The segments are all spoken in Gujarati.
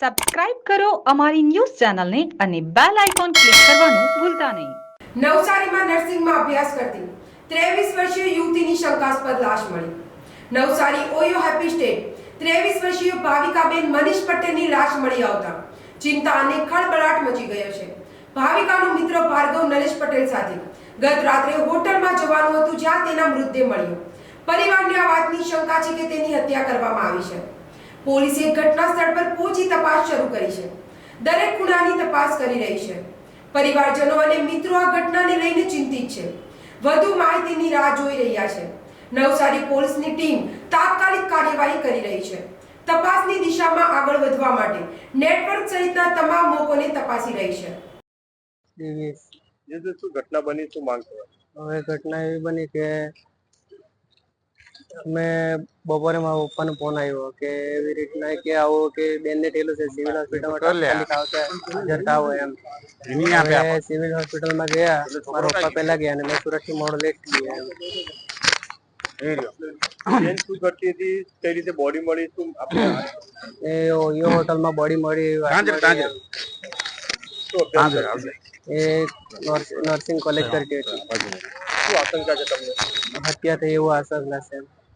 સબસ્ક્રાઇબ કરો અમારી ન્યૂઝ ચેનલને અને બેલ આઇકોન ક્લિક કરવાનું ભૂલતા નહીં. નવસારીમાં નર્સિંગમાં અભ્યાસ કરતી ત્રેવીસ વર્ષીય યુવતીની શંકાસ્પદ લાશ મળી. નવસારી ઓયો હેપી સ્ટેટ ત્રેવીસ વર્ષીય ભાવિકાબેન મનીષ પટેલની લાશ મળી આવતા ચિંતા અને ખળબળાટ મચી ગયો છે. ભાવિકાનો મિત્ર ભાર્ગવ નરેશ પટેલ સાથે ગત રાત્રે હોટલમાં જવાનું હતું જ્યાં તેના મૃતદેહ મળ્યો. પરિવારને આ વાતની શંકા છે કે તેની હત્યા કરવામાં આવી છે. પોલીસે ઘટના સ્થળ પર પહોંચી તપાસ શરૂ કરી છે. દરેક ખૂણાની તપાસ કરી રહી છે. પરિવારજનો અને મિત્રો આ ઘટનાને લઈને ચિંતિત છે. વધુ માહિતીની રાહ જોઈ રહ્યા છે. નવસારી પોલીસની ટીમ તાત્કાલિક કાર્યવાહી કરી રહી છે. તપાસની દિશામાં આગળ વધવા માટે નેટવર્ક સહિતના તમામ મોકોને તપાસી રહી છે. જે જે. શું ઘટના બની શું માંગ હવે ઘટના એવી બની કે મેં બપોરે મારા પપ્પાનો ફોન આવ્યો કે એવી રીતના કે આવો કે બેનને થયેલું છે સિવિલ હોસ્પિટલમાં હાજર થાવ એમ. હવે સિવિલ હોસ્પિટલમાં ગયા મારા પપ્પા પહેલા ગયા અને મેં સુરતથી મોડો લેટ ગયા એમ. શું કરતી હતી? કઈ રીતે બોડી મળી? શું આપણે એ ઓયો હોટલમાં બોડી મળી? એ નર્સિંગ કોલેજ કરતી હતી. શું આશંકા છે તમને? હત્યા થઈ એવું આશંકા છે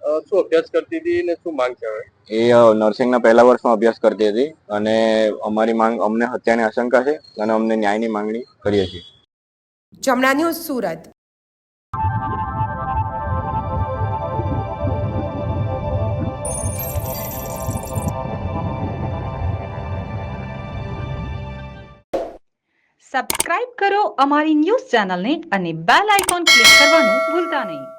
શું અભ્યાસ કરતી હતી ને શું માંગ છે એ નર્સિંગના પહેલા વર્ષમાં અભ્યાસ કરતી હતી અને અમારી માંગ અમને હત્યાની આશંકા છે અને અમને ન્યાયની માંગણી કરીએ છીએ. જમણા ન્યૂઝ સુરત. સબસ્ક્રાઇબ કરો અમારી ન્યૂઝ ચેનલને અને બેલ આઇકોન ક્લિક કરવાનું ભૂલતા નહીં.